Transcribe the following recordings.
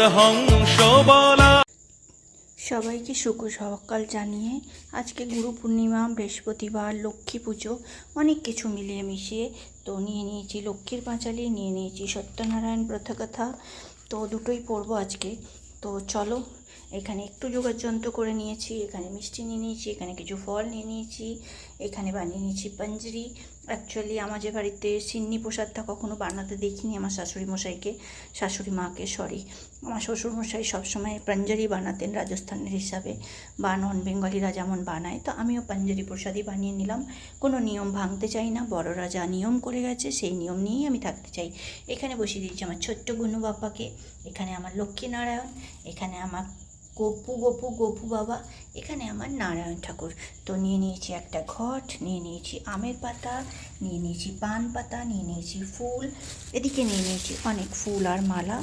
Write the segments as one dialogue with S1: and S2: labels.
S1: হংস বলা।
S2: সবাইকে শুভ সকাল জানিয়ে আজকে গুরু পূর্ণিমা, বৃহস্পতিবার, লক্ষ্মী পুজো, অনেক কিছু মিলিয়ে মিশিয়ে তো নিয়ে নিয়েছি। লক্ষ্মীর পাঁচালি নিয়ে নিয়েছি সত্যনারায়ণ ব্রতকথা তো দুটোই পড়ব আজকে। তো চলো এখানে একটু যোগার যন্ত্র করে নিয়েছি, এখানে মিষ্টি নিয়ে নিয়েছি, এখানে কিছু ফল নিয়ে নিয়েছি, এখানে বানিয়ে নিয়েছি পাঞ্জরি অ্যাকচুয়ালি আমাদের বাড়িতে সিন্নি প্রসাদটা কখনো বানাতে দেখিনি আমার শাশুড়ি মশাইকে শাশুড়ি মাকে সরি আমার শ্বশুর মশাই সবসময় পাঞ্জারি বানাতেন, রাজস্থানের হিসাবে, বা নন বেঙ্গলিরা যেমন বানায়। তো আমিও পাঞ্জারি প্রসাদই বানিয়ে নিলাম। কোনো নিয়ম ভাঙতে চাই না, বড়রা যা নিয়ম করে গেছে, সেই নিয়ম নিয়েই আমি থাকতে চাই। এখানে বসিয়ে দিয়েছি আমার ছোট্ট গুনু বাপ্পাকে, এখানে আমার লক্ষ্মীনারায়ণ এখানে আমার গপু গপু গপু বাবা, এখানে আমার নারায়ণ ঠাকুর। তো নিয়ে নিয়েছি একটা ঘট, নিয়ে নিয়েছি আমের পাতা, নিয়ে নিয়েছি পান পাতা, নিয়ে নিয়েছি ফুল, এদিকে নিয়ে নিয়েছি অনেক ফুল আর মালা,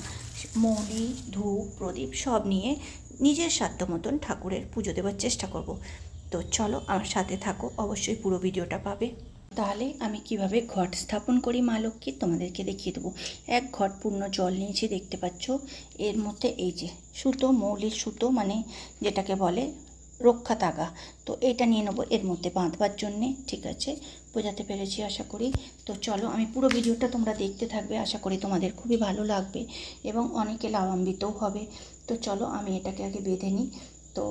S2: মৌলি, ধূপ, প্রদীপ, সব নিয়ে নিজের সাধ্য মতন ঠাকুরের পুজো দেওয়ার চেষ্টা করব। তো চলো আমার সাথে থাকো, অবশ্যই পুরো ভিডিওটা পাবে। তাহলে আমি কীভাবে ঘট স্থাপন করি, মা লক্ষ্মী? তোমাদেরকে দেখিয়ে দেবো। এক ঘট পূর্ণ জল নিয়েছি, দেখতে পাচ্ছ? এর মধ্যে এই যে সুতো মৌলির সুতো মানে যেটাকে বলে রক্ষা তাগা। তো এটা নিয়ে নেব এর মধ্যে বাঁধবার জন্যে, ঠিক আছে? বোঝাতে পেরেছি, আশা করি। তো চলো, আমি পুরো ভিডিওটা তোমরা দেখতে থাকবে, আশা করি তোমাদের খুবই ভালো লাগবে এবং অনেকে লাভান্বিতও হবে। তো চলো, আমি এটাকে আগে বেঁধে নিই। তো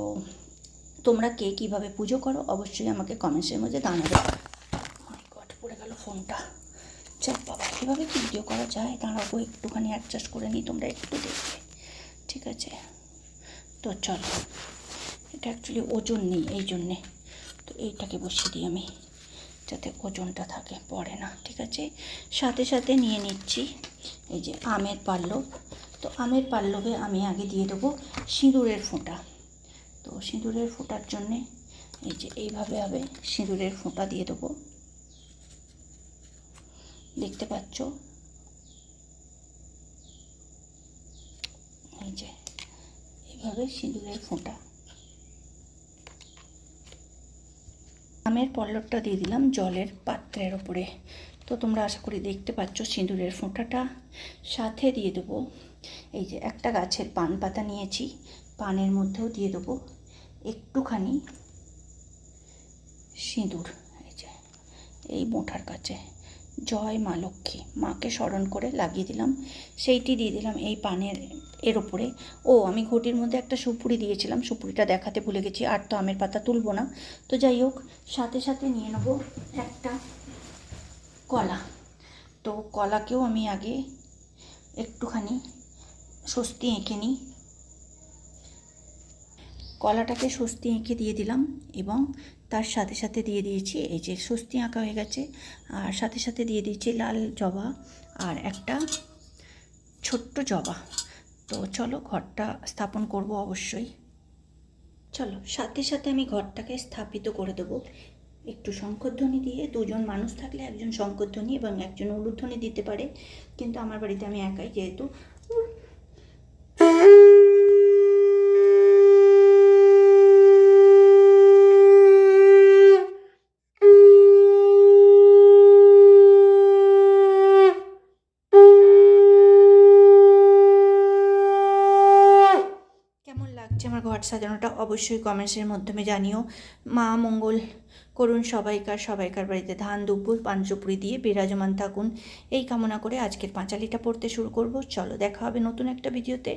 S2: তোমরা কে কীভাবে পুজো করো, অবশ্যই আমাকে কমেন্টসের মধ্যে জানাবে। ফোনটা। চল বাবা, কীভাবে কি ভিডিও করা যায়? দাঁড়াবো একটুখানি অ্যাডজাস্ট করে নিই, তোমরা একটু দেখবে। ঠিক আছে? তো চলো, এটা অ্যাকচুয়ালি ওজন নেই এই জন্যে। তো এইটাকে বসিয়ে দিই আমি, যাতে ওজনটা থাকে, পড়ে না। ঠিক আছে? সাথে সাথে নিয়ে নিচ্ছি এই যে আমের পাল্লব। তো আমের পাল্লবে আমি আগে দিয়ে দেবো সিঁদুরের ফোঁটা। তো সিঁদুরের ফোঁটার জন্যে এই যে এইভাবে হবে সিঁদুরের ফোঁটা দিয়ে দেবো। দেখতে পাচ্ছ? এই যে এইভাবে সিঁদুরের ফোঁটা। আমের পল্লবটা দিয়ে দিলাম জলের পাত্রের ওপরে। তো তোমরা আশা করি দেখতে পাচ্ছ সিঁদুরের ফোঁটাটা। সাথে দিয়ে দেবো এই যে একটা গাছের পান পাতা নিয়েছি, পানের মধ্যেও দিয়ে দেবো একটুখানি সিঁদুর। এই যে, এই মোঠার কাছে। জয় মা লক্ষ্মী, মাকে স্মরণ করে লাগিয়ে দিলাম। সেইটি দিয়ে দিলাম এই পানের, এর ওপরে ও, আমি ঘটির মধ্যে একটা সুপুরি দিয়েছিলাম। সুপুরিটা দেখাতে ভুলে গেছি, আর তো আমের পাতা তুলবো না। তো যাই হোক, সাথে সাথে নিয়ে নেব একটা কলা। তো কলাকেও আমি আগে একটুখানি স্বস্তি এঁকে নিই। কলাটাকে স্বস্তি এঁকে দিয়ে দিলাম এবং তার সাথে সাথে দিয়ে দিয়েছি এই যে স্বস্তি আঁকা হয়ে গেছে। আর সাথে সাথে দিয়ে দিয়েছি লাল জবা আর একটা ছোট্ট জবা। তো চলো ঘরটা স্থাপন করব অবশ্যই। চলো, সাথে সাথে আমি ঘরটাকে স্থাপিত করে দেবো। একটু শঙ্করধ্বনি দিয়ে, দুজন মানুষ থাকলে একজন শঙ্করধ্বনি এবং একজন উলুধ্বনি দিতে পারে। কিন্তু আমার বাড়িতে আমি একাই যেহেতু কেমন লাগছে আমার ঘর সাজানোটা অবশ্যই কমেন্টসের মাধ্যমে জানিও। মা, মঙ্গল করুন সবাইকার সবাইকার বাড়িতে ধান, দুপুর পাঞ্চপুরি দিয়ে বিরাজমান থাকুন। এই কামনা করে আজকের পাঁচালিটা পড়তে শুরু করব। চলো, দেখা হবে নতুন একটা ভিডিওতে